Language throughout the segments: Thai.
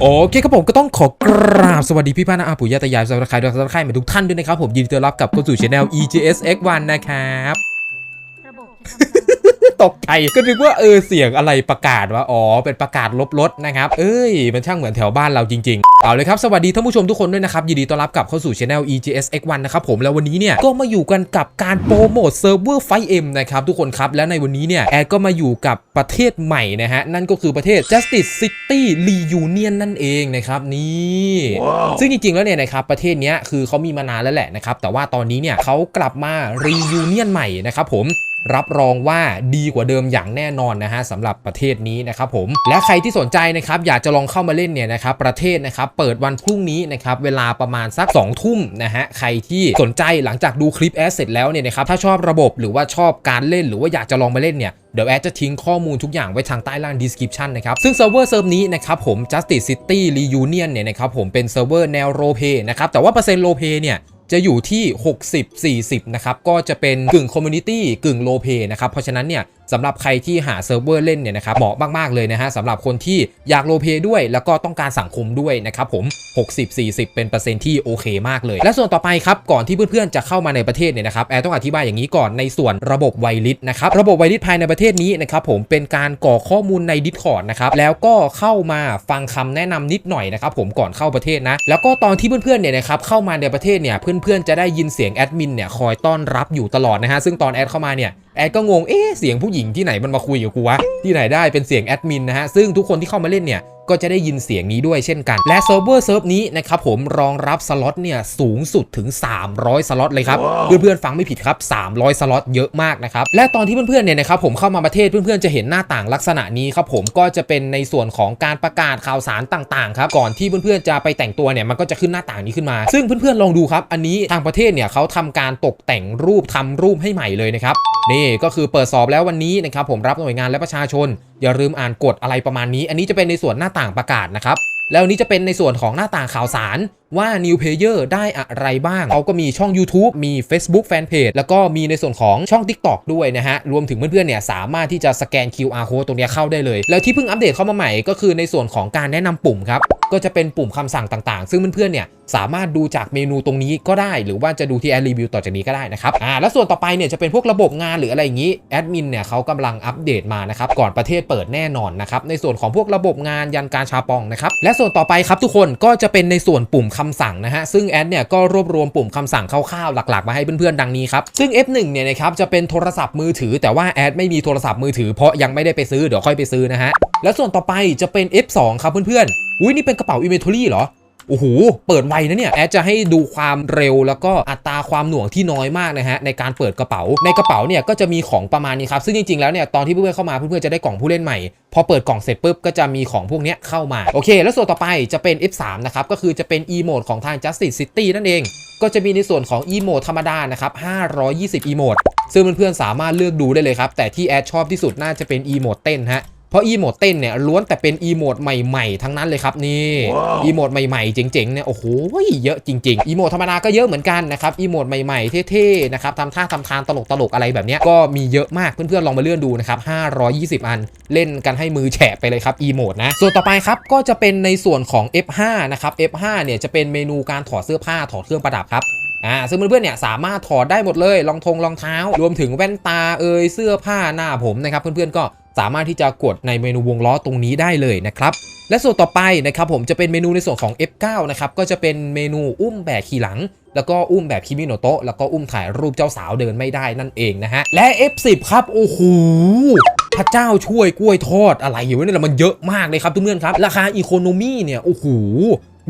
โอเคครับผมก็ต้องขอกราบสวัสดีพี่ป้านาอาปุยยาตายายสำหรับใครด้วยสำหรับใครมาทุกท่านด้วยนะครับผมยินดีต้อนรับกลับเข้าสู่ช anel EGSX1 นะครับ ระบบจะทำการตกใจก็นึกว่าเออเสียงอะไรประกาศว่าอ๋อเป็นประกาศลบรถนะครับ เอ้ย มันช่างเหมือนแถวบ้านเราจริง ๆ เอาเลยครับ สวัสดีท่านผู้ชมทุกคนด้วยนะครับ ยินดีต้อนรับกลับเข้าสู่ช anel EGSX1 นะครับผมแล้ววันนี้เนี่ย ก็มาอยู่กันกับการโปรโมทเซิร์ฟเวอร์ไฟเอ็มนะครับ ทุกคนครับ แล้วในวันนี้เนี่ย แอดก็มาอยู่กับประเทศใหม่นะฮะ นั่นก็คือประเทศ Justice City Reunion นั่นเองนะครับนี่ซึ่งจริงๆแล้วเนี่ยนะครับประเทศเนี้ยคือเขามีมานานแล้วแหละนะครับแต่ว่าตอนนี้เนี่ยเขากลับมา reunion ใหม่นะครับผม รับรองว่าดีกว่าเดิมอย่างแน่นอนนะฮะสำหรับประเทศนี้นะครับผมและใครที่สนใจนะครับอยากจะลองเข้ามาเล่นเนี่ยนะครับประเทศนะครับเปิดวันพรุ่งนี้นะครับเวลาประมาณสัก2ทุ่มนะฮะใครที่สนใจหลังจากดูคลิปแอดเสร็จแล้วเนี่ยนะครับถ้าชอบระบบหรือว่าชอบการเล่นหรือว่าอยากจะลองมาเล่นเนี่ยเดี๋ยวแอดจะทิ้งข้อมูลทุกอย่างไว้ทางใต้ล่าง description นะครับ ซึ่งเซิร์ฟเวอร์เซิร์ฟนี้นะครับผม Justice City Reunion เนี่ยนะครับผมเป็นเซิร์ฟเวอร์แนวโรเพนะครับ แต่ว่าเปอร์เซ็นต์โรเพเนี่ย จะอยู่ที่ 60 40 นะครับ ก็จะเป็นกึ่งคอมมูนิตี้กึ่งโลเพนะครับ เพราะฉะนั้นเนี่ยสำหรับใครที่หาเซิร์ฟเวอร์เล่นเนี่ยนะครับเหมาะมากๆเลยนะฮะสำหรับคนที่อยากโลเ y ด้วย แล้วก็ต้องการสังคมด้วยนะครับผม 60 40 เป็นเปอร์เซ็นต์ที่โอเคมากเลย และส่วนต่อไปครับก่อนที่เพื่อนๆจะเข้ามาในประเทศเนี่ยนะครับแอร์ต้องอธิบายอย่างนี้ก่อนในส่วนระบบไวริสนะครับระบบไวริสภายในประเทศนี้นะครับผมเป็นการก่อข้อมูลใน Discord นะครับแล้วก็เข้ามาฟังคำแนะนำนิดหน่อยนะครับผมก่อนเข้าประเทศนะแล้วก็ตอนที่เพื่อนๆเนี่ยนะครับเข้ามาในประเทศเนี่ยเพื่อนๆจะได้ยินเสียงแอดมินเนี่ยคอยต้อนรับอยู่ตลอดนะฮะซึ่งตอนแอดเข้ามาเนี่ย แอดก็งง เอ๊ะ เสียงผู้หญิงที่ไหนมันมาคุยกับกูวะ ที่ไหนได้เป็นเสียงแอดมินนะฮะ ซึ่งทุกคนที่เข้ามาเล่นเนี่ย ก็จะได้ยินเสียงนี้ด้วยเช่นกัน และเซิร์ฟเวอร์เซิร์ฟนี้นะครับผมรองรับสล็อตเนี่ยสูงสุดถึง 300 สล็อตเลยครับเพื่อนๆฟังไม่ผิดครับ 300 สล็อตเยอะมากนะครับและตอนที่เพื่อนๆเนี่ยนะครับผมเข้ามาประเทศเพื่อนๆจะเห็นหน้าต่างลักษณะนี้ครับผมก็จะเป็นในส่วนของการประกาศข่าวสารต่างๆครับก่อนที่เพื่อนๆจะไปแต่งตัวเนี่ยมันก็จะขึ้นหน้าต่างนี้ขึ้นมา ซึ่งเพื่อนๆลองดูครับ อันนี้ทางประเทศเนี่ยเขาทำการตกแต่งรูปทำรูปให้ใหม่เลยนะครับนี่ก็คือเปิดสอบแล้ววันนี้นะครับผมรับหน่วยงานและประชาชนอย่าลืมอ่านกฎอะไรประมาณนี้ อันนี้จะเป็นในส่วนหน้าต่างประกาศนะครับแล้วนี้จะเป็นในส่วนของหน้าต่างข่าวสาร ว่า New Player ได้อะไรบ้าง เขาก็มีช่อง YouTube มี Facebook Fanpage แล้วก็มีในส่วนของช่อง TikTok ด้วยนะฮะ รวมถึงเพื่อนๆเนี่ยสามารถที่จะสแกน QR code ตรงนี้เข้าได้เลย แล้วที่เพิ่งอัปเดตเข้ามาใหม่ก็คือในส่วนของการแนะนำปุ่มครับ ก็จะเป็นปุ่มคำสั่งต่างๆ ซึ่งเพื่อนๆเนี่ยสามารถดูจากเมนูตรงนี้ก็ได้ หรือว่าจะดูที่แอดรีวิวต่อจากนี้ก็ได้นะครับอ่าแล้วส่วนต่อไปเนี่ยจะเป็นพวกระบบงานหรืออะไรอย่างนี้แอดมินเนี่ยเขากำลังอัปเดตมานะครับก่อนประเทศเปิดแน่นอนนะครับในส่วนของพวกระบบงานยันการชาปองนะครับและส่วนต่อไปครับทุกคนก็จะเป็นในส่วนปุ่มคคำสั่งนะฮะซึ่งแอดเนี่ยก็รวบรวมปุ่มคำสั่งคร่าวๆหลักๆ มาให้เพื่อนๆดังนี้ครับซึ่ง F1 เนี่ยนะครับจะเป็นโทรศัพท์มือถือ แต่ว่าแอดไม่มีโทรศัพท์มือถือเพราะยังไม่ได้ไปซื้อเดี๋ยวค่อยไปซื้อนะฮะแล้วส่วนต่อไปจะเป็น F2 ครับเพื่อนๆอุ้ยนี่เป็นกระเป๋า inventory เหรอ โอ้โห เปิดไวนะเนี่ย แอดจะให้ดูความเร็วแล้วก็อัตราความหน่วงที่น้อยมากนะฮะในการเปิดกระเป๋า ในกระเป๋าเนี่ยก็จะมีของประมาณนี้ครับ ซึ่งจริงๆแล้วเนี่ยตอนที่เพื่อนๆเข้ามาเพื่อนๆจะได้กล่องผู้เล่นใหม่ พอเปิดกล่องเสร็จปุ๊บก็จะมีของพวกนี้เข้ามา โอเค แล้วส่วนต่อไปจะเป็น F3 นะครับก็คือจะเป็น e m o d e ของทาง Justice City นั่นเอง ก็จะมีในส่วนของ e m o d e ธรรมดานะครับ520 e m o d e ซึ่งเพื่อนๆสามารถเลือกดูได้เลยครับแต่ที่แอดชอบที่สุดน่าจะเป็น e m o d e เต้นฮะ เพราะอีโมดเต้นเนี่ยล้วนแต่เป็นอีโมดใหม่ๆ ทั้งนั้นเลยครับนี่อีโมดใหม่ๆ เจ๋งๆเนี่ยโอ้โหเยอะจริงๆอีโมดธรรมดาก็เยอะเหมือนกันนะครับอีโมดใหม่ๆเท่ๆนะครับทำท่าทำทางตลกๆอะไรแบบเนี้ยก็มีเยอะมากเพื่อนๆลองมาเลื่อนดูนะครับ520 อันเล่นกันให้มือแฉะไปเลยครับอีโมดนะส่วนต่อไปครับก็จะเป็นในส่วนของ F5 นะครับ F5 เนี่ยจะเป็นเมนูการถอดเสื้อผ้าถอดเครื่องประดับครับอ่าซึ่งเพื่อนๆเนี่ยสามารถถอดได้หมดเลยรองทงรองเท้า รวมถึงแว่นตาเอยเสื้อผ้าหน้าผมนะครับเพื่อนๆก็ สามารถที่จะกดในเมนูวงล้อตรงนี้ได้เลยนะครับและส่วนต่อไปนะครับผมจะเป็นเมนูในส่วนของ F9 นะครับก็จะเป็นเมนูอุ้มแบกขี่หลัง แล้วก็อุ้มแบบคิมิโนโตะแล้วก็อุ้มถ่ายรูปเจ้าสาวเดินไม่ได้นั่นเองนะฮะและ F10 ครับโอ้โหพระเจ้าช่วยกล้วยทอดอะไรอยู่เนี่ยมันเยอะมากเลยครับทุกเพื่อนครับ ราคาอีโคโนมี่เนี่ยโอ้โห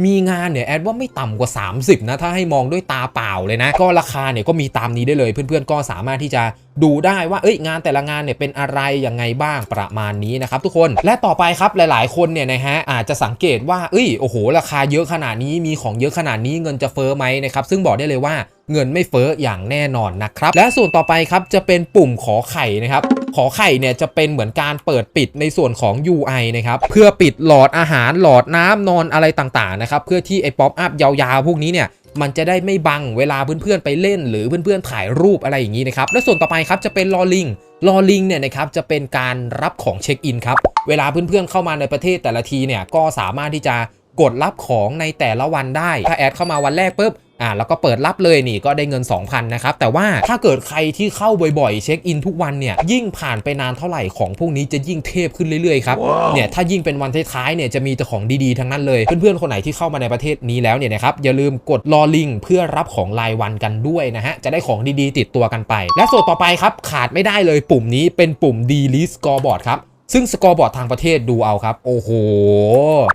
มีงานเนี่ยแอดว่าไม่ต่ำกว่า 30 นะ ถ้าให้มองด้วยตาเปล่าเลยนะ ก็ราคาเนี่ยก็มีตามนี้ได้เลย เพื่อนๆ ก็สามารถที่จะดูได้ว่าเอ้ยงานแต่ละงานเนี่ยเป็นอะไรยังไงบ้างประมาณนี้นะครับทุกคนและต่อไปครับหลายๆ คนเนี่ยนะฮะอาจจะสังเกตว่าเอ้ยโอ้โห ราคาเยอะขนาดนี้มีของเยอะขนาดนี้เงินจะเฟ้อไหมนะครับซึ่งบอกได้เลยว่า เงินไม่เฟ้ออย่างแน่นอนนะครับ และส่วนต่อไปครับจะเป็นปุ่มขอไข่นะครับ ขอไข่เนี่ยจะเป็นเหมือนการเปิดปิดในส่วนของ UI นะครับ เพื่อปิดหลอดอาหารหลอดน้ำนอนอะไรต่างๆนะครับ เพื่อที่ไอ้ป๊อปอัพยาวๆ พวกนี้เนี่ยมันจะได้ไม่บังเวลาเพื่อนๆไปเล่น หรือเพื่อนๆถ่ายรูปอะไรอย่างนี้นะครับ และส่วนต่อไปครับจะเป็นลอลิงลอลิงเนี่ยนะครับจะเป็นการรับของเช็คอินครับ เวลาเพื่อนๆเข้ามาในประเทศแต่ละทีเนี่ยก็สามารถที่จะกดรับของในแต่ละวันได้ ถ้าแอดเข้ามาวันแรกปุ๊บ อ่าแล้วก็เปิดรับเลยนี่ก็ได้เงิน 2,000นะครับแต่ว่าถ้าเกิดใครที่เข้าบ่อยๆ เช็คอินทุกวันเนี่ยยิ่งผ่านไปนานเท่าไหร่ของพวกนี้จะยิ่งเทพขึ้นเรื่อยๆครับเนี่ยถ้ายิ่งเป็นวันท้ายๆเนี่ยจะมีแต่ของดีๆทั้งนั้นเลยเพื่อนๆคนไหนที่เข้ามาในประเทศนี้แล้วเนี่ยนะครับอย่าลืมกดรอลิงเพื่อรับของรายวันกันด้วยนะฮะจะได้ของดีๆ ติดตัวกันไป และส่วนต่อไปครับขาดไม่ได้เลยปุ่มนี้เป็นปุ่ม delete scoreboard ครับ ซึ่งสกอร์บอร์ดทางประเทศดูเอาครับ โอ้โห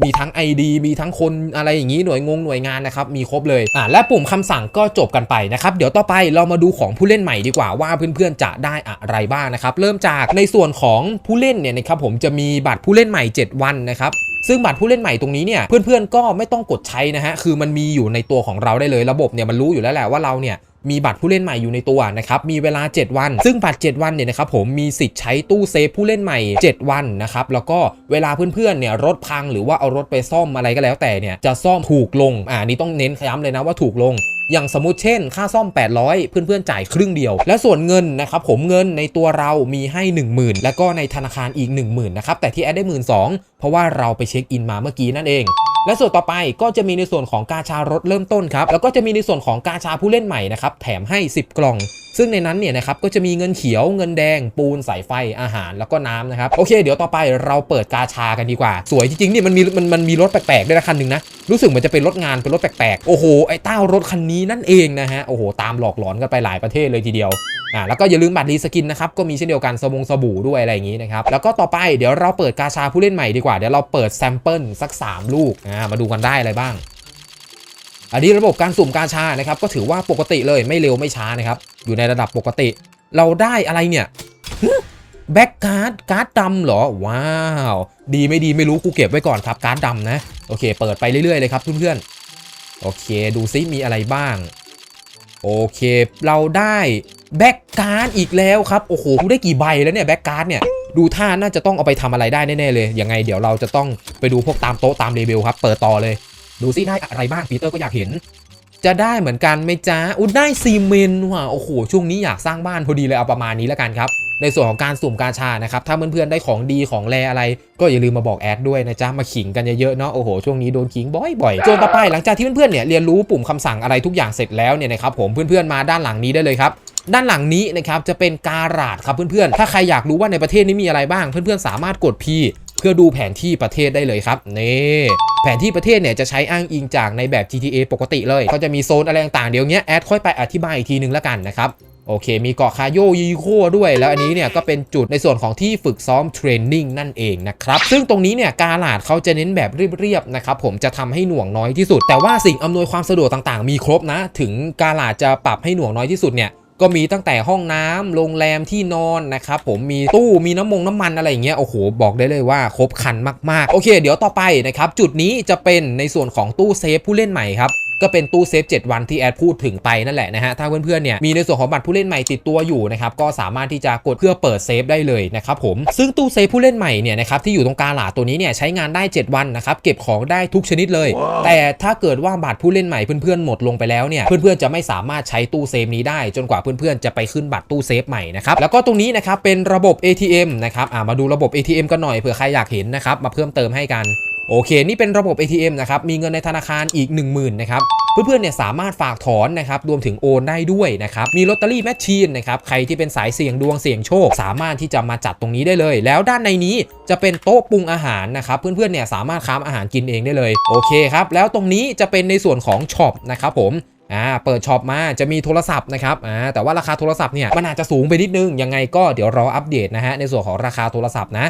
มีทั้ง ID มีทั้งคนอะไรอย่างนี้หน่วยงงหน่วยงานนะครับ มีครบเลยอ่าและปุ่มคำสั่งก็จบกันไปนะครับ เดี๋ยวต่อไปเรามาดูของผู้เล่นใหม่ดีกว่าว่าเพื่อนๆจะได้อะไรบ้างนะครับ เริ่มจากในส่วนของผู้เล่นเนี่ยนะครับผมจะมีบัตรผู้เล่นใหม่ 7 วันนะครับซึ่งบัตรผู้เล่นใหม่ตรงนี้เนี่ยเพื่อนๆก็ไม่ต้องกดใช้นะฮะคือมันมีอยู่ในตัวของเราได้เลยระบบเนี่ยมันรู้อยู่แล้วแหละว่าเราเนี่ย มีบัตรผู้เล่นใหม่อยู่ในตัวนะครับมีเวลา 7 วัน ซึ่งบัตร 7 วันเนี่ยนะครับผมมีสิทธิ์ใช้ตู้เซฟผู้เล่นใหม่ 7 วันนะครับแล้วก็เวลาเพื่อนๆเนี่ยรถพังหรือว่าเอารถไปซ่อมอะไรก็แล้วแต่เนี่ยจะซ่อมถูกลงอ่านี่ต้องเน้นย้ำเลยนะว่าถูกลงอย่างสมมติเช่น ค่าซ่อม 800 เพื่อนๆ จ่ายครึ่งเดียว และส่วนเงินนะครับผมเงินในตัวเรามีให้ 10,000 แล้วก็ในธนาคารอีก 10,000นะครับแต่ที่แอดได้ 1 2 0 0 0เพราะว่าเราไปเช็คอินมาเมื่อกี้นั่นเอง และส่วนต่อไปก็จะมีในส่วนของกาชารถเริ่มต้นครับ แล้วก็จะมีในส่วนของกาชาผู้เล่นใหม่นะครับ แถมให้ 10 กล่อง ซึ่งในนั้นเนี่ยนะครับก็จะมีเงินเขียวเงินแดงปูนสายไฟอาหารแล้วก็น้ำนะครับโอเค เดี๋ยวต่อไปเราเปิดกาชากันดีกว่า สวยจริงๆนี่มันมีมันมันมีรถแปลกๆด้วยนะคันหนึ่งนะรู้สึกเหมือนจะเป็นรถงานเป็นรถแปลกๆโอ้โหไอ้เต้ารถคันนี้นั่นเองนะฮะโอ้โหตามหลอกหลอนกันไปหลายประเทศเลยทีเดียวอ่าแล้วก็อย่าลืมบัตรรีสกินนะครับก็มีเช่นเดียวกันสบงสบู่ด้วยอะไรอย่างนี้นะครับแล้วก็ต่อไปเดี๋ยวเราเปิดกาชาผู้เล่นใหม่ดีกว่าเดี๋ยวเราเปิดแซมเปิลสัก 3 ลูกอ่ามาดูกันได้อะไรบ้าง อันนี้ระบบการสุ่มกาชานะครับก็ถือว่าปกติเลยไม่เร็วไม่ช้านะครับ อยู่ในระดับปกติ เราได้อะไรเนี่ยแบ็กการ์ดการ์ดดำเหรอ ว้าว ดีไม่ดีไม่รู้กูเก็บไว้ก่อนครับการ์ดดำนะ โอเค เปิดไปเรื่อยๆเลยครับเพื่อนๆโอเค ดูซิมีอะไรบ้าง โอเค เราได้แบ็กการ์ดอีกแล้วครับ โอ้โหกูได้กี่ใบแล้วเนี่ยแบ็กการ์ดเนี่ยดูท่าน่าจะต้องเอาไปทำอะไรได้แน่ๆเลยยังไงเดี๋ยวเราจะต้องไปดูพวกตามโต๊ะตามเลเวลครับ เปิดต่อเลย ดูซิได้อะไรบ้างปีเตอร์ก็อยากเห็น จะได้เหมือนกันไหมจ๊ะอุ้ยได้ซีเมนต์ว่ะโอ้โหช่วงนี้อยากสร้างบ้านพอดีเลยเอาประมาณนี้แล้วกันครับในส่วนของการสุ่มกาชานะครับ ถ้าเพื่อนๆได้ของดีของแรอะไร ก็อย่าลืมมาบอกแอดด้วยนะจ๊ะ มาขิงกันเยอะๆเนาะ โอ้โห ช่วงนี้โดนขิงบ่อยๆจนต่อไปหลังจากที่เพื่อนๆเนี่ยเรียนรู้ปุ่มคำสั่งอะไรทุกอย่างเสร็จแล้วเนี่ยนะครับผมเพื่อนๆมาด้านหลังนี้ได้เลยครับด้านหลังนี้นะครับจะเป็นการาดครับเพื่อนๆ ถ้าใครอยากรู้ว่าในประเทศนี้มีอะไรบ้างเพื่อนๆ สามารถกด P เพื่อดูแผนที่ประเทศได้เลยครับนี่แผนที่ประเทศเนี่ยจะใช้อ้างอิงจากในแบบ GTA ปกติเลยก็จะมีโซนอะไรต่างๆเดี๋ยวนี้แอดค่อยไปอธิบายอีกทีนึงแล้วกันนะครับโอเค มีเกาะคาโยยีโคด้วย แล้วอันนี้เนี่ยก็เป็นจุดในส่วนของที่ฝึกซ้อมเทรนนิ่งนั่นเองนะครับ ซึ่งตรงนี้เนี่ยกาลาดเขาจะเน้นแบบเรียบๆนะครับผมจะทำให้หน่วงน้อยที่สุด แต่ว่าสิ่งอำนวยความสะดวกต่างๆ มีครบนะ ถึงกาลาดจะปรับให้หน่วงน้อยที่สุดเนี่ย ก็มีตั้งแต่ห้องน้ำโรงแรมที่นอนนะครับผมมีตู้มีน้ำมงน้ำมันอะไรอย่างเงี้ยโอ้โหบอกได้เลยว่าครบครันมากๆ โอเค เดี๋ยวต่อไปนะครับจุดนี้จะเป็นในส่วนของตู้เซฟผู้เล่นใหม่ครับ ก็เป็นตู้เซฟ 7 วันที่แอดพูดถึงไปนั่นแหละนะฮะถ้าเพื่อนๆเนี่ยมีในส่วนของบัตรผู้เล่นใหม่ติดตัวอยู่นะครับก็สามารถที่จะกดเพื่อเปิดเซฟได้เลยนะครับผมซึ่งตู้เซฟผู้เล่นใหม่เนี่ยนะครับที่อยู่ตรงกลางหลาดตัวนี้เนี่ยใช้งานได้ 7 วันนะครับเก็บของได้ทุกชนิดเลย แต่ถ้าเกิดว่าบัตรผู้เล่นใหม่เพื่อนๆหมดลงไปแล้วเนี่ยเพื่อนๆจะไม่สามารถใช้ตู้เซฟนี้ได้จนกว่าเพื่อนๆจะไปขึ้นบัตรตู้เซฟใหม่นะครับแล้วก็ตรงนี้นะครับเป็นระบบ ATM นะครับอ่ามาดูระบบ ATM กันหน่อยเผื่อใครอยากเห็นนะครับมาเพิ่มเติมให้กัน โอเค นี่เป็นระบบ ATM นะครับมีเงินในธนาคารอีก 10,000นะครับเพื่อนๆเนี่ยสามารถฝากถอนนะครับรวมถึงโอนได้ด้วยนะครับมีลอตเตอรี่แมชชีนนะครับใครที่เป็นสายเสี่ยงดวงเสี่ยงโชค สามารถที่จะมาจัดตรงนี้ได้เลย แล้วด้านในนี้จะเป็นโต๊ะปรุงอาหารนะครับเพื่อนๆเนี่ยสามารถค้ามอาหารกินเองได้เลยโอเคครับแล้วตรงนี้จะเป็นในส่วนของช็อปนะครับผมอ่าเปิดช็อปมาจะมีโทรศัพท์นะครับอ่าแต่ว่าราคาโทรศัพท์เนี่ยมันอาจจะสูงไปนิดนึงยังไงก็เดี๋ยวรออัปเดตนะฮะในส่วนของราคาโทรศัพท์นะ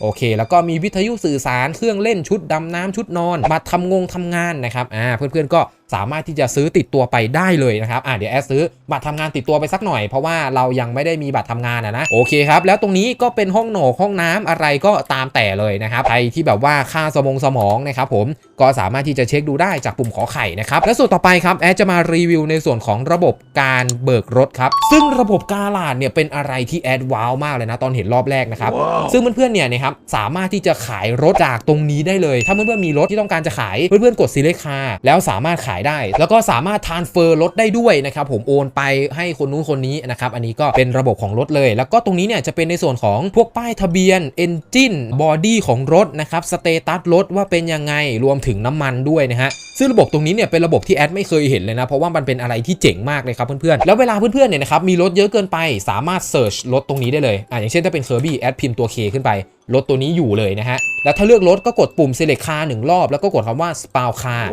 โอเค แล้วก็มีวิทยุสื่อสารเครื่องเล่นชุดดำน้ำชุดนอน มาทำงงทำงานนะครับอ่าเพื่อนๆก็ สามารถที่จะซื้อติดตัวไปได้เลยนะครับอ่าเดี๋ยวแอดซื้อบัตรทำงานติดตัวไปสักหน่อยเพราะว่าเรายังไม่ได้มีบัตรทำงานอะนะโอเคครับแล้วตรงนี้ก็เป็นห้องโหนกห้องน้ำอะไรก็ตามแต่เลยนะครับใครที่แบบว่าค่าสมองสมองนะครับผมก็สามารถที่จะเช็คดูได้จากปุ่มขอไข่นะครับและส่วนต่อไปครับแอดจะมารีวิวในส่วนของระบบการเบิกรถครับซึ่งระบบกาลาดเนี่ยเป็นอะไรที่แอดว้าวมากเลยนะตอนเห็นรอบแรกนะครับซึ่งเพื่อนๆเนี่ยนะครับสามารถที่จะขายรถจากตรงนี้ได้เลย ถ้าเพื่อนๆมีรถที่ต้องการจะขายเพื่อนๆกด select car แล้วสามารถขายายได้ แล้วก็สามารถทานเฟอร์รถได้ด้วยนะครับผมโอนไปให้คนนู้นคนนี้นะครับอันนี้ก็เป็นระบบของรถเลย แล้วก็ตรงนี้เนี่ยจะเป็นในส่วนของพวกป้ายทะเบียนเอนจินบอดี้ของรถนะครับสเตตัสรถว่าเป็นยังไงรวมถึงน้ำมันด้วยนะฮะซึ่งระบบตรงนี้เนี่ยเป็นระบบที่แอดไม่เคยเห็นเลยนะ เพราะว่ามันเป็นอะไรที่เจ๋งมากเลยครับเพื่อนๆ แล้วเวลาเพื่อนๆเนี่ยนะครับมีรถเยอะเกินไป สามารถเสิร์ชรถตรงนี้ได้เลยอะอย่างเช่นถ้าเป็นเคอร์บี้แอดพิมพ์ตัว K ขึ้นไป รถตัวนี้อยู่เลยนะฮะ แล้วถ้าเลือกรถก็กดปุ่ม select car หนึ่งรอบ แล้วก็กดคำว่า spawn car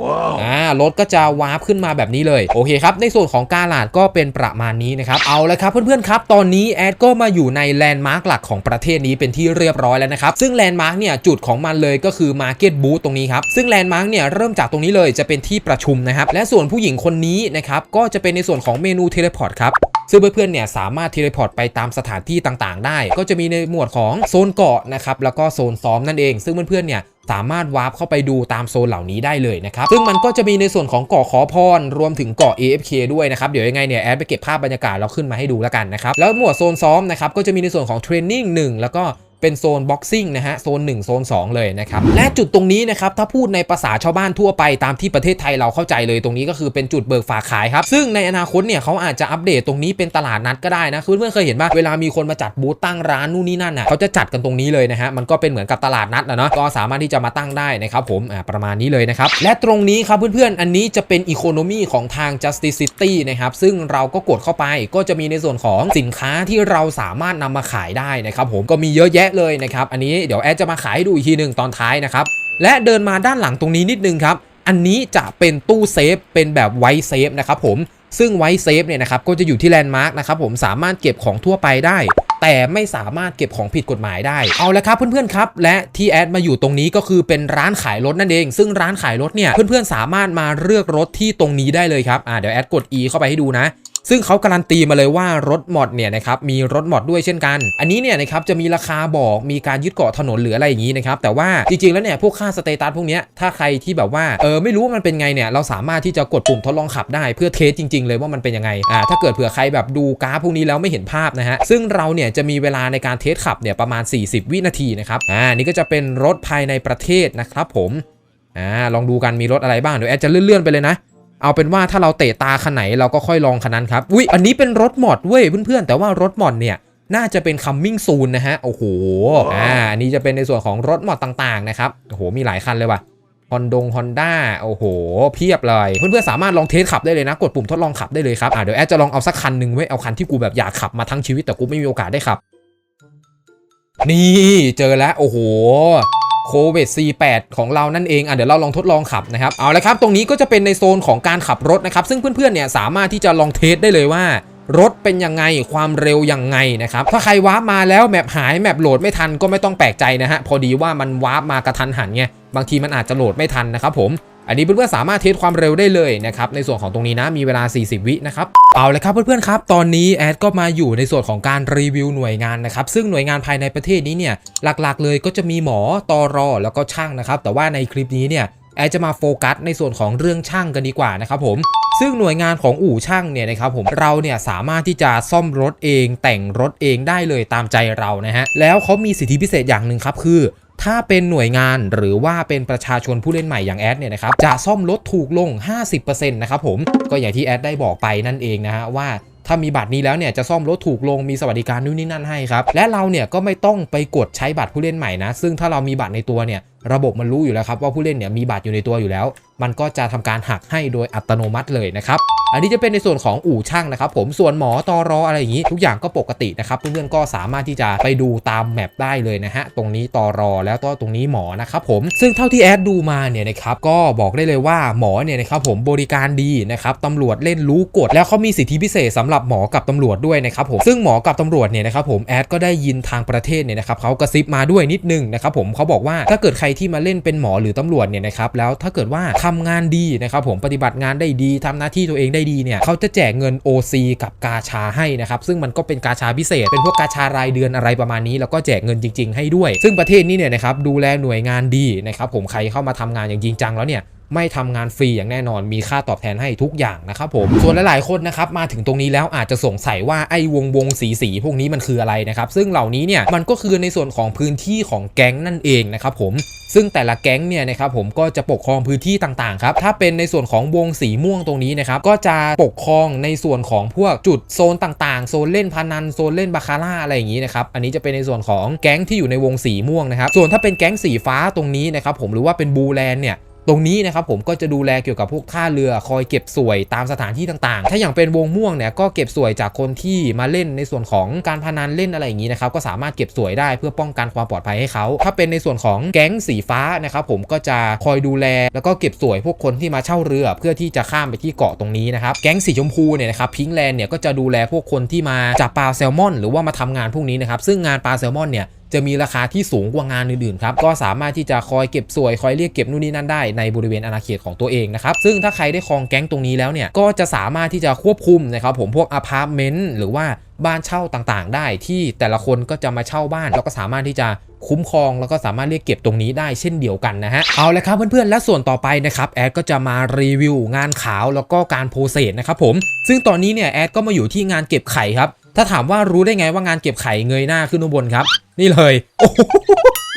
อ่ารถก็จะวาร์ปขึ้นมาแบบนี้เลย โอเคครับ ในส่วนของกาลาดก็เป็นประมาณนี้นะครับ เอาละครับเพื่อนๆครับ ตอนนี้แอดก็มาอยู่ในแลนด์มาร์กหลักของประเทศนี้เป็นที่เรียบร้อยแล้วนะครับ ซึ่งแลนด์มาร์กเนี่ยจุดของมันเลยก็คือ Market Booth ตรงนี้ครับ ซึ่งแลนด์มาร์กเนี่ยเริ่มจากตรงนี้เลยจะเป็นที่ประชุมนะครับ และส่วนผู้หญิงคนนี้นะครับก็จะเป็นในส่วนของเมนูเทเลพอร์ตครับ ซึ่งเพื่อนๆเนี่ยสามารถเทเลพอร์ตไปตามสถานที่ต่างๆ ได้ ก็จะมีในหมวดของโซนเกาะนะครับแล้วก็โซนซ้อมนั่นเอง ซึ่งเพื่อนๆเนี่ยสามารถวาร์ปเข้าไปดูตามโซนเหล่านี้ได้เลยนะครับ ซึ่งมันก็จะมีในส่วนของเกาะขอพร รวมถึงเกาะ AFK ด้วยนะครับ เดี๋ยวยังไงเนี่ยแอดไปเก็บภาพบรรยากาศแล้วขึ้นมาให้ดูแล้วกันนะครับ แล้วหมวดโซนซ้อมนะครับ ก็จะมีในส่วนของเทรนนิ่ง1แล้วก็ เป็นโซนบ็อกซิ่งนะฮะโซน 1 โซน 2 เลยนะครับ และจุดตรงนี้นะครับ ถ้าพูดในภาษาชาวบ้านทั่วไปตามที่ประเทศไทยเราเข้าใจเลยตรงนี้ก็คือเป็นจุดเบิกฝากขายครับ ซึ่งในอนาคตเนี่ยเขาอาจจะอัปเดตตรงนี้เป็นตลาดนัดก็ได้นะคือเพื่อนเคยเห็นป่ะเวลามีคนมาจัดบูธตั้งร้านนู่นนี่นั่นน่ะเขาจะจัดกันตรงนี้เลยนะฮะมันก็เป็นเหมือนกับตลาดนัดนะเนาะก็สามารถที่จะมาตั้งได้นะครับผมอ่าประมาณนี้เลยนะครับและตรงนี้ครับเพื่อนๆอันนี้จะเป็นอีโคโนมีของทาง Justice City นะครับซึ่งเราก็กดเข้าไปก็จะมีในส่วนของสินค้าที่เราสามารถนำมาขายได้นะครับผมก็มีเยอะแยะเลยนะครับ อันนี้เดี๋ยวแอดจะมาขายให้ดูอีกทีหนึ่งตอนท้ายนะครับ และเดินมาด้านหลังตรงนี้นิดนึงครับ อันนี้จะเป็นตู้เซฟเป็นแบบไวเซฟนะครับผม ซึ่งไวเซฟเนี่ยนะครับก็จะอยู่ที่แลนด์มาร์กนะครับผมสามารถเก็บของทั่วไปได้ แต่ไม่สามารถเก็บของผิดกฎหมายได้ เอาละครับเพื่อนๆครับ และที่แอดมาอยู่ตรงนี้ก็คือเป็นร้านขายรถนั่นเอง ซึ่งร้านขายรถเนี่ยเพื่อนๆสามารถมาเลือกรถที่ตรงนี้ได้เลยครับอ่าเดี๋ยวแอดกด E เข้าไปให้ดูนะ ซึ่งเขาการันตีมาเลยว่ารถมอดเนี่ยนะครับมีรถมอดด้วยเช่นกัน อันนี้เนี่ยนะครับจะมีราคาบอกมีการยึดเกาะถนนหรืออะไรอย่างนี้นะครับแต่ว่าจริงๆแล้วเนี่ยพวกค่าสเตตัสพวกนี้ถ้าใครที่แบบว่าเออไม่รู้ว่ามันเป็นไงเนี่ยเราสามารถที่จะกดปุ่มทดลองขับได้เพื่อเทสจริง ๆ เลยว่ามันเป็นยังไงอ่าถ้าเกิดเผื่อใครแบบดูกราฟพวกนี้แล้วไม่เห็นภาพนะฮะซึ่งเราเนี่ยจะมีเวลาในการเทสขับเนี่ยประมาณ 40 วินาทีนะครับอ่านี่ก็จะเป็นรถภายในประเทศนะครับผมอ่าลองดูกันมีรถอะไรบ้างเดี๋ยวแอดจะเลื่อนๆไปเลยนะ เอาเป็นว่าถ้าเราเตะตาคันไหนเราก็ค่อยลองคันนั้นครับ อุ้ยอันนี้เป็นรถมอดเว้ยเพื่อนๆ แต่ว่ารถมอดเนี่ยน่าจะเป็น coming soon นะฮะ โอ้โห อ่า อันนี้จะเป็นในส่วนของรถมอดต่างๆนะครับ โอ้โห มีหลายคันเลยว่ะฮอนดงฮอนด้าโอ้โห เพียบเลย เพื่อนๆ สามารถลองเทสขับได้เลยนะ กดปุ่มทดลองขับได้เลยครับ อ่าเดี๋ยวแอดจะลองเอาสักคันหนึ่งไว้ยเอาคันที่กูแบบอยากขับมาทั้งชีวิตแต่กูไม่มีโอกาสได้ขับ นี่เจอแล้ว โอ้โห โคเว C8 ของเรานั่นเองอะเดี๋ยวเราลองทดลองขับนะครับเอาละครับ ตรงนี้ก็จะเป็นในโซนของการขับรถนะครับ ซึ่งเพื่อนๆเนี่ยสามารถที่จะลองเทสได้เลยว่ารถเป็นยังไงความเร็วยังไงนะครับ ถ้าใครวาร์ปมาแล้วแมปหายแมปโหลดไม่ทันก็ไม่ต้องแปลกใจนะฮะ พอดีว่ามันวาร์ปมากระทันหันไง บางทีมันอาจจะโหลดไม่ทันนะครับผม อันนี้เพื่อนๆสามารถเทสความเร็วได้เลยนะครับในส่วนของตรงนี้นะมีเวลา 40 วินะครับเอาเลยครับเพื่อนๆครับตอนนี้แอดก็มาอยู่ในส่วนของการรีวิวหน่วยงานนะครับซึ่งหน่วยงานภายในประเทศนี้เนี่ยหลักๆ เลยก็จะมีหมอตอรอแล้วก็ช่างนะครับแต่ว่าในคลิปนี้เนี่ยแอดจะมาโฟกัสในส่วนของเรื่องช่างกันดีกว่านะครับผมซึ่งหน่วยงานของอู่ช่างเนี่ยนะครับผมเราเนี่ยสามารถที่จะซ่อมรถเองแต่งรถเองได้เลยตามใจเรานะฮะแล้วเขามีสิทธิพิเศษอย่างหนึ่งครับคือ ถ้าเป็นหน่วยงานหรือว่าเป็นประชาชนผู้เล่นใหม่อย่างแอดเนี่ยนะครับจะซ่อมรถถูกลง 50%นะครับผมก็อย่างที่แอดได้บอกไปนั่นเองนะฮะว่าถ้ามีบัตรนี้แล้วเนี่ยจะซ่อมรถถูกลงมีสวัสดิการนู่นนี่นั่นให้ครับ และเราเนี่ยก็ไม่ต้องไปกดใช้บัตรผู้เล่นใหม่นะ ซึ่งถ้าเรามีบัตรในตัวเนี่ยระบบมันรู้อยู่แล้วครับว่าผู้เล่นเนี่ยมีบัตรอยู่ในตัวอยู่แล้ว มันก็จะทำการหักให้โดยอัตโนมัติเลยนะครับอันนี้จะเป็นในส่วนของอู่ช่างนะครับผมส่วนหมอตอรออะไรอย่างนี้ ทุกอย่างก็ปกตินะครับเพื่อนๆก็สามารถที่จะไปดูตามแมปได้เลยนะฮะตรงนี้ตอรอแล้วก็ตรงนี้หมอนะครับผมซึ่งเท่าที่แอดดูมาเนี่ยนะครับก็บอกได้เลยว่าหมอเนี่ยนะครับผมบริการดีนะครับตำรวจเล่นรู้กฎแล้วเขามีสิทธิพิเศษสำหรับหมอกับตำรวจด้วยนะครับผมซึ่งหมอกับตำรวจเนี่ยนะครับผมแอดก็ได้ยินทางประเทศเนี่ยนะครับเขากระซิบมาด้วยนิดนึงนะครับผมเขาบอกว่าถ้าเกิดใครที่มาเล่นเป็นหมอหรือตำรวจเนี่ยนะครับแล้วถ้าเกิดว่าทำงานดีนะครับผมปฏิบัติงานได้ดีทำหน้าที่ตัวเองได้ดีเนี่ยเขาจะแจกเงิน OC กับกาชาให้นะครับซึ่งมันก็เป็นกาชาพิเศษ เป็นพวกกาชารายเดือนอะไรประมาณนี้ แล้วก็แจกเงินจริง ๆ ให้ด้วย ซึ่งประเทศนี้เนี่ยนะครับดูแลหน่วยงานดีนะครับผมใครเข้ามาทำงานอย่างจริงจังแล้วเนี่ย ไม่ทำงานฟรีอย่างแน่นอน มีค่าตอบแทนให้ทุกอย่างนะครับผม ส่วนหลายๆคนนะครับมาถึงตรงนี้แล้วอาจจะสงสัยว่าไอ้วงวงสีสีพวกนี้มันคืออะไรนะครับ ซึ่งเหล่านี้เนี่ยมันก็คือในส่วนของพื้นที่ของแก๊งนั่นเองนะครับผมซึ่งแต่ละแก๊งเนี่ยนะครับผมก็จะปกครองพื้นที่ต่างๆครับ ถ้าเป็นในส่วนของวงสีม่วงตรงนี้นะครับก็จะปกครองในส่วนของพวกจุดโซนต่างๆ โซนเล่นพนันโซนเล่นบาคาร่าอะไรอย่างนี้นะครับอันนี้จะเป็นในส่วนของแก๊งที่อยู่ในวงสีม่วงนะครับส่วนถ้าเป็นแก๊งสีฟ้าตรงนี้นะครับผมหรือว่าเป็นบูแลนเนี่ย ตรงนี้นะครับผมก็จะดูแลเกี่ยวกับพวกท่าเรือคอยเก็บสวยตามสถานที่ต่างๆ ถ้าอย่างเป็นวงม่วงเนี่ยก็เก็บสวยจากคนที่มาเล่นในส่วนของการพนันเล่นอะไรอย่างนี้นะครับก็สามารถเก็บสวยได้เพื่อป้องกันความปลอดภัยให้เขา ถ้าเป็นในส่วนของแก๊งสีฟ้านะครับผมก็จะคอยดูแลแล้วก็เก็บสวยพวกคนที่มาเช่าเรือ เพื่อที่จะข้ามไปที่เกาะตรงนี้นะครับแก๊งสีชมพูเนี่ยนะครับพิงแลนด์เนี่ยก็จะดูแลพวกคนที่มาจับปลาแซลมอน หรือว่ามาทำงานพวกนี้นะครับซึ่งงานปลาแซลมอนเนี่ย จะมีราคาที่สูงกว่างานอื่นๆครับก็สามารถที่จะคอยเก็บสวยคอยเรียกเก็บนู่นนี่นั่นได้ในบริเวณอาณาเขตของตัวเองนะครับซึ่งถ้าใครได้ครองแก๊งตรงนี้แล้วเนี่ยก็จะสามารถที่จะควบคุมนะครับผมพวกอพาร์ตเมนต์หรือว่าบ้านเช่าต่างๆ ได้ที่แต่ละคนก็จะมาเช่าบ้าน แล้วก็สามารถที่จะคุ้มครองแล้วก็สามารถเรียกเก็บตรงนี้ได้เช่นเดียวกันนะฮะเอาเลยครับเพื่อนๆ และส่วนต่อไปนะครับแอดก็จะมารีวิวงานขาวแล้วก็การโพสเซสนะครับผมซึ่งตอนนี้เนี่ยแอดก็มาอยู่ที่งานเก็บไข่ครับ ถ้าถามว่ารู้ได้ไงว่างานเก็บไข่เงยหน้าขึ้นข้างบนครับ นี่เลยโอ้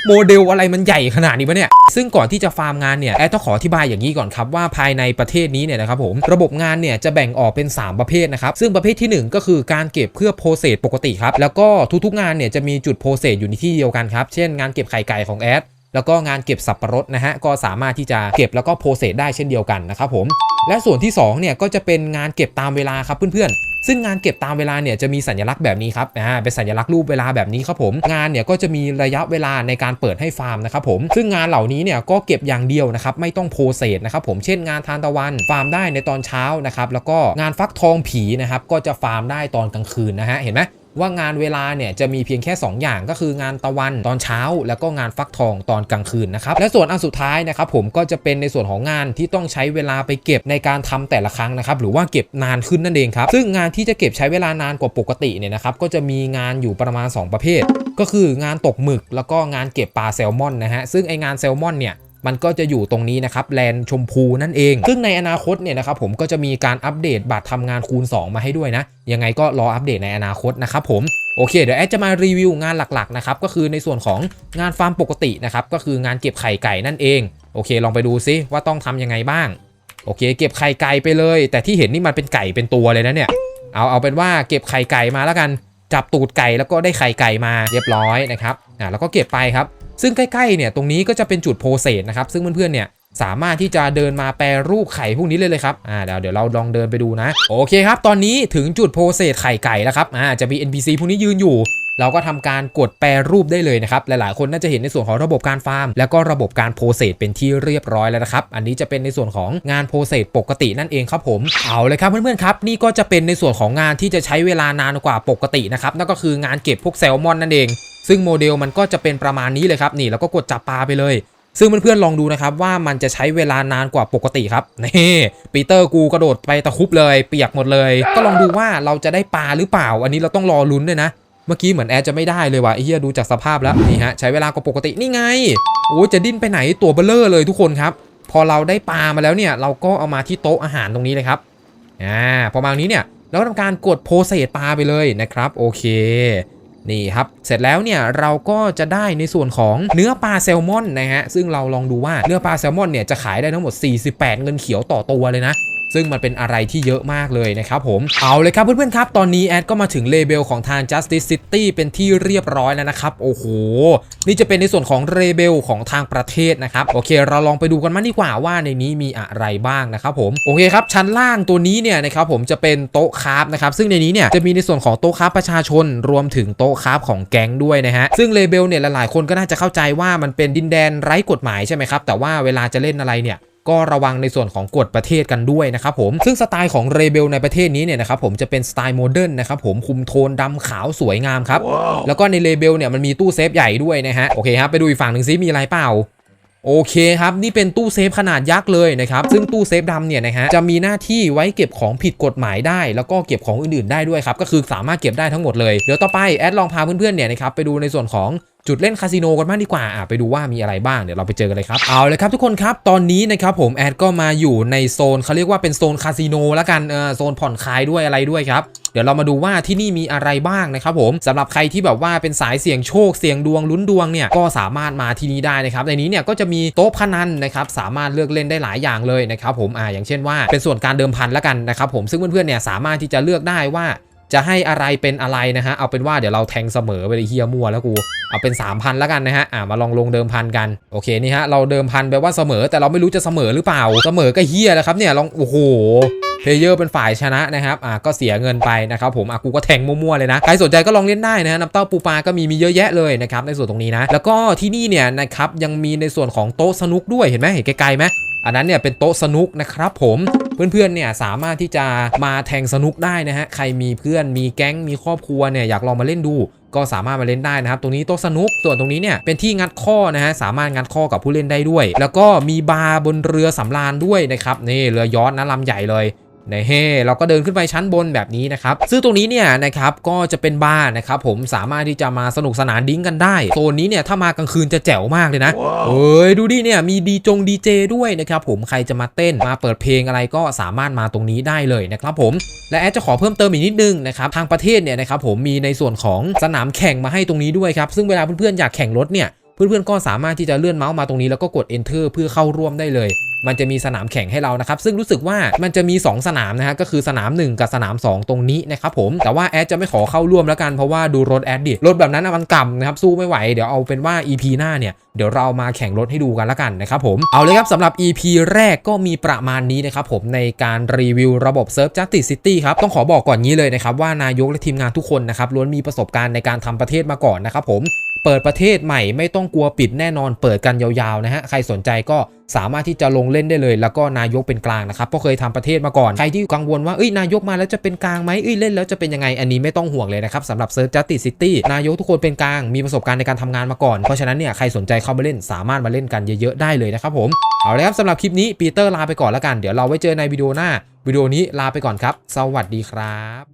โมเดลอะไรมันใหญ่ขนาดนี้ปะเนี่ย ซึ่งก่อนที่จะฟาร์มงานเนี่ย แอดต้องขออธิบายอย่างนี้ก่อนครับว่าภายในประเทศนี้เนี่ยนะครับผม ระบบงานเนี่ยจะแบ่งออกเป็น 3 ประเภทนะครับ ซึ่งประเภททีหนึ่1 ก็คือการเก็บเพื่อโพเซสปกติครับ แล้วก็ทุกๆงานเนี่ยจะมีจุดโพเซสอยู่ในที่เดียวกันครับ เช่นงานเก็บไข่ไก่ของแอด แล้วก็งานเก็บสับปะรดนะฮะ ก็สามารถที่จะเก็บแล้วก็โพเซสได้เช่นเดียวกันนะครับผม และส่วนที่2เนี่ยก็จะเป็นงานเก็บตามเวลาครับเพื่อนๆ ซึ่งงานเก็บตามเวลาเนี่ยจะมีสัญลักษณ์แบบนี้ครับอ่าเป็นสัญลักษณ์รูปเวลาแบบนี้ครับผม งานเนี่ยก็จะมีระยะเวลาในการเปิดให้ฟาร์มนะครับผม ซึ่งงานเหล่านี้เนี่ยก็เก็บอย่างเดียวนะครับไม่ต้องโพเซสนะครับผมเช่นงานทานตะวันฟาร์มได้ในตอนเช้านะครับแล้วก็งานฟักทองผีนะครับก็จะฟาร์มได้ตอนกลางคืนนะฮะเห็นไหม ว่างานเวลาเนี่ยจะมีเพียงแค่ 2 อย่างก็คืองานตะวันตอนเช้า แล้วก็งานฟักทองตอนกลางคืนนะครับและส่วนอันสุดท้ายนะครับผมก็จะเป็นในส่วนของงานที่ต้องใช้เวลาไปเก็บในการทำแต่ละครั้งนะครับหรือว่าเก็บนานขึ้นนั่นเองครับซึ่งงานที่จะเก็บใช้เวลานานกว่าปกติเนี่ยนะครับก็จะมีงานอยู่ประมาณ 2 ประเภท ก็คืองานตกหมึก แล้วก็งานเก็บปลาแซลมอนนะฮะซึ่งไองานแซลมอนเนี่ย มันก็จะอยู่ตรงนี้นะครับแลนชมพูนั่นเอง ซึ่งในอนาคตเนี่ยนะครับผมก็จะมีการอัปเดตบัตรทำงานคูณ 2 มาให้ด้วยนะ ยังไงก็รออัปเดตในอนาคตนะครับผมโอเคเดี๋ยวแอดจะมารีวิวงานหลักๆนะครับก็คือในส่วนของงานฟาร์มปกตินะครับก็คืองานเก็บไข่ไก่นั่นเองโอเค ลองไปดูซิว่าต้องทำยังไงบ้าง โอเค เก็บไข่ไก่ไปเลย แต่ที่เห็นนี่มันเป็นไก่เป็นตัวเลยนะเนี่ยเอาเอาเป็นว่าเก็บไข่ไก่มาแล้วกัน จับตูดไก่แล้วก็ได้ไข่ไก่มาเรียบร้อยนะครับอ่าแล้วก็เก็บไปครับ ซึ่งใกล้ๆเนี่ยตรงนี้ก็จะเป็นจุดโพเซสนะครับ ซึ่งเพื่อนๆเนี่ยสามารถที่จะเดินมาแปรรูปไข่พวกนี้เลยเลยครับ อ่าเดี๋ยวเดี๋ยวเราลองเดินไปดูนะ โอเคครับ ตอนนี้ถึงจุดโพเซสไข่ไก่แล้วครับ อ่าจะมี NPC พวกนี้ยืนอยู่ เราก็ทำการกดแปรรูปได้เลยนะครับ หลายๆ คนน่าจะเห็นในส่วนของระบบการฟาร์ม แล้วก็ระบบการโพเซสเป็นที่เรียบร้อยแล้วนะครับ อันนี้จะเป็นในส่วนของงานโพเซสปกตินั่นเองครับผม เอาเลยครับเพื่อนๆครับ นี่ก็จะเป็นในส่วนของงานที่จะใช้เวลานานกว่าปกตินะครับ นั่นก็คืองานเก็บพวกแซลมอนนั่นเอง ซึ่งโมเดลมันก็จะเป็นประมาณนี้เลยครับนี่แล้วก็กดจับปลาไปเลย ซึ่งเพื่อนๆลองดูนะครับว่ามันจะใช้เวลานานกว่าปกติครับนี่ปีเตอร์กูกระโดดไปตะคุบเลย เปียกหมดเลย ก็ลองดูว่าเราจะได้ปลาหรือเปล่า อันนี้เราต้องรอลุ้นด้วยนะเมื่อกี้เหมือนแอดจะไม่ได้เลยว่ะเหี้ยดูจากสภาพแล้วนี่ฮะใช้เวลากว่าปกตินี่ไงโอ้จะดิ้นไปไหนตัวเบลเลอร์เลยทุกคนครับ พอเราได้ปลามาแล้วเนี่ย เราก็เอามาที่โต๊ะอาหารตรงนี้เลยครับอ่าพอมาตรงนี้เนี่ยเราก็ทำการกดโพเซสปลาไปเลยนะครับ โอเค นี่ครับ เสร็จแล้วเนี่ยเราก็จะได้ในส่วนของเนื้อปลาแซลมอนนะฮะ ซึ่งเราลองดูว่าเนื้อปลาแซลมอนเนี่ยจะขายได้ทั้งหมด 48 เงินเขียวต่อตัวเลยนะ ซึ่งมันเป็นอะไรที่เยอะมากเลยนะครับผมเอาเลยครับเพื่อนๆครับ ตอนนี้แอดก็มาถึงเลเบลของทาง Justice City เป็นที่เรียบร้อยแล้วนะครับ โอ้โห นี่จะเป็นในส่วนของเลเบลของทางประเทศนะครับ โอเค เราลองไปดูกันมั้งดีกว่าว่าในนี้มีอะไรบ้างนะครับผมโอเคครับ ชั้นล่างตัวนี้เนี่ยนะครับผมจะเป็นโต๊ะคราฟนะครับซึ่งในนี้เนี่ยจะมีในส่วนของโต๊ะคราฟประชาชน รวมถึงโต๊ะคราฟของแก๊งด้วยนะฮะซึ่งเลเบลเนี่ยหลายๆคนก็น่าจะเข้าใจว่ามันเป็นดินแดนไร้กฎหมายใช่ไหมครับแต่ว่าเวลาจะเล่นอะไรเนี่ย ก็ระวังในส่วนของกฎประเทศกันด้วยนะครับผม ซึ่งสไตล์ของเรเบลในประเทศนี้เนี่ยนะครับผมจะเป็นสไตล์โมเดิร์นนะครับผมคุมโทนดำขาวสวยงามครับแล้วก็ในเรเบลเนี่ยมันมีตู้เซฟใหญ่ด้วยนะฮะ โอเคครับ ไปดูอีกฝั่งหนึ่งซิมีอะไรเปล่าโอเคครับ นี่เป็นตู้เซฟขนาดยักษ์เลยนะครับ ซึ่งตู้เซฟดำเนี่ยนะฮะจะมีหน้าที่ไว้เก็บของผิดกฎหมายได้ แล้วก็เก็บของอื่นๆได้ด้วยครับ ก็คือสามารถเก็บได้ทั้งหมดเลย เดี๋ยวต่อไปแอดลองพาเพื่อนๆเนี่ยนะครับไปดูในส่วนของจุดเล่นคาสิโนกันบ้างดีกว่าไปดูว่ามีอะไรบ้างเดี๋ยวเราไปเจอกันเลยครับเอาเลยครับทุกคนครับตอนนี้นะครับผมแอดก็มาอยู่ในโซนเขาเรียกว่าเป็นโซนคาสิโนแล้วกันเออโซนผ่อนคลายด้วยอะไรด้วยครับเดี๋ยวเรามาดูว่าที่นี่มีอะไรบ้างนะครับผมสำหรับใครที่แบบว่าเป็นสายเสี่ยงโชคเสี่ยงดวงลุ้นดวงเนี่ยก็สามารถมาที่นี่ได้นะครับในนี้เนี่ยก็จะมีโต๊ะพนันนะครับสามารถเลือกเล่นได้หลายอย่างเลยนะครับผมอ่าอย่างเช่นว่าเป็นส่วนการเดิมพันแล้วกันนะครับผมซึ่งเพื่อนๆเนี่ยสามารถที่จะเลือกได้ว่า จะให้อะไรเป็นอะไรนะฮะ เอาเป็นว่าเดี๋ยวเราแทงเสมอไปเลยเฮียมั่วแล้วกู เอาเป็น 3,000แล้วกันนะฮะ อ่ามาลองลงเดิมพันกัน โอเคนี่ฮะ เราเดิมพันไปลว่าเสมอ แต่เราไม่รู้จะเสมอหรือเปล่า เสมอก็เฮียแล้วครับเนี่ย ลอง โอ้โห เพลเยอร์เป็นฝ่ายชนะนะครับ อะก็เสียเงินไปนะครับผม อะกูก็แทงมั่วๆเลยนะ ใครสนใจก็ลองเล่นได้นะฮะน้ำเต้าปูปลาก็มีมีเยอะแยะเลยนะครับในส่วนตรงนี้นะ แล้วก็ที่นี่เนี่ยนะครับยังมีในส่วนของโต๊ะสนุกด้วยเห็นไหมเห็นไกลๆไหม อันนั้นเนี่ยเป็นโต๊ะสนุกนะครับผมเพื่อนๆเนี่ยสามารถที่จะมาแทงสนุกได้นะฮะใครมีเพื่อนมีแก๊งมีครอบครัวเนี่ยอยากลองมาเล่นดูก็สามารถมาเล่นได้นะครับ ตรงนี้โต๊ะสนุก ส่วนตรงนี้เนี่ยเป็นที่งัดข้อนะฮะ สามารถงัดข้อกับผู้เล่นได้ด้วย แล้วก็มีบาร์บนเรือสำราญด้วยนะครับ นี่เรือยอดนะลำใหญ่เลย ในเฮเราก็เดินขึ้นไปชั้นบนแบบนี้นะครับ ซึ่งตรงนี้เนี่ยนะครับก็จะเป็นบาร์นะครับผมสามารถที่จะมาสนุกสนานดิ้งกันได้โซนนี้เนี่ยถ้ามากลางคืนจะแจ๋วมากเลยนะเอ้ยดูดิเนี่ยมีดีจงดีเจด้วยนะครับผมใครจะมาเต้นมาเปิดเพลงอะไรก็สามารถมาตรงนี้ได้เลยนะครับผมและแอดจะขอเพิ่มเติมอีกนิดนึงนะครับทางประเทศเนี่ยนะครับผมมีในส่วนของสนามแข่งมาให้ตรงนี้ด้วยครับซึ่งเวลาเพื่อนๆอยากแข่งรถเนี่ยเพื่อนๆก็สามารถที่จะเลื่อนเมาส์มาตรงนี้แล้วก็กด enter เพื่อเข้าร่วมได้เลย มันจะมีสนามแข่งให้เรานะครับ ซึ่งรู้สึกว่ามันจะมี 2 สนามนะฮะก็คือสนาม 1 กับสนาม 2 ตรงนี้นะครับผมแต่ว่าแอดจะไม่ขอเข้าร่วมแล้วกันเพราะว่าดูรถแอดดิรถแบบนั้นมันกำนะครับสู้ไม่ไหวเดี๋ยวเอาเป็นว่า EP หน้าเนี่ยเดี๋ยวเรามาแข่งรถให้ดูกันละกันนะครับผมเอาเลยครับสำหรับ EP แรกก็มีประมาณนี้นะครับผมในการรีวิวระบบเซิร์ฟ Justice City ครับต้องขอบอกก่อนนี้เลยนะครับว่านายกและทีมงานทุกคนนะครับล้วนมีประสบการณ์ในการทำประเทศมาก่อนนะครับผมเปิดประเทศใหม่ไม่ต้องกลัวปิดแน่นอนเปิดกันยาวๆนะฮะใครสนใจก็สามารถที่จะลงเล่นได้เลย แล้วก็นายกเป็นกลางนะครับเพราะเคยทำประเทศมาก่อนใครที่กังวลว่าเอ้ยนายกมาแล้วจะเป็นกลางไหมเอ้ยเล่นแล้วจะเป็นยังไงอันนี้ไม่ต้องห่วงเลยนะครับสำหรับเซิร์ฟจัสติซิตี้นายกทุกคนเป็นกลางมีประสบการณ์ในการทำงานมาก่อนเพราะฉะนั้นเนี่ยใครสนใจเข้ามาเล่นสามารถมาเล่นกันเยอะๆได้เลยนะครับผมเอาเลยครับสำหรับคลิปนี้ปีเตอร์ลาไปก่อนแล้วกันเดี๋ยวเราไว้เจอในวิดีโอหน้าวิดีโอนี้ลาไปก่อนครับ สวัสดีครับ